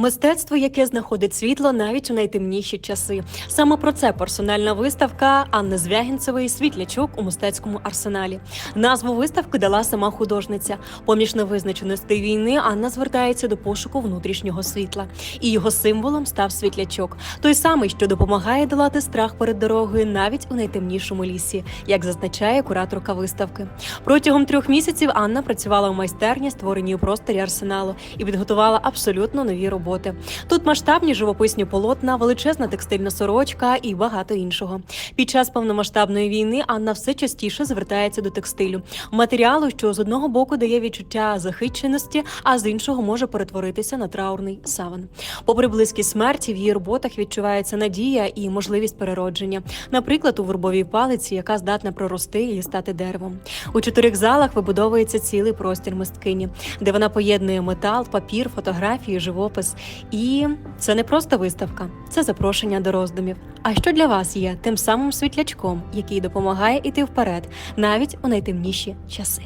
Мистецтво, яке знаходить світло навіть у найтемніші часи. Саме про це персональна виставка Анни Звягінцевої Світлячок у мистецькому арсеналі. Назву виставки дала сама художниця. Поміж невизначеностей війни Анна звертається до пошуку внутрішнього світла, і його символом став світлячок, той самий, що допомагає долати страх перед дорогою навіть у найтемнішому лісі, як зазначає кураторка виставки. Протягом трьох місяців Анна працювала у майстерні, створеній у просторі арсеналу, і підготувала абсолютно нові роботи. Тут масштабні живописні полотна, величезна текстильна сорочка і багато іншого. Під час повномасштабної війни Анна все частіше звертається до текстилю, матеріалу, що з одного боку дає відчуття захищеності, а з іншого може перетворитися на траурний саван. Попри близькість смерті, в її роботах відчувається надія і можливість переродження, наприклад, у вербовій палиці, яка здатна прорости і стати деревом. У чотирьох залах вибудовується цілий простір мисткині, де вона поєднує метал, папір, фотографії, живопис. І це не просто виставка, це запрошення до роздумів. А що для вас є тим самим світлячком, який допомагає іти вперед, навіть у найтемніші часи?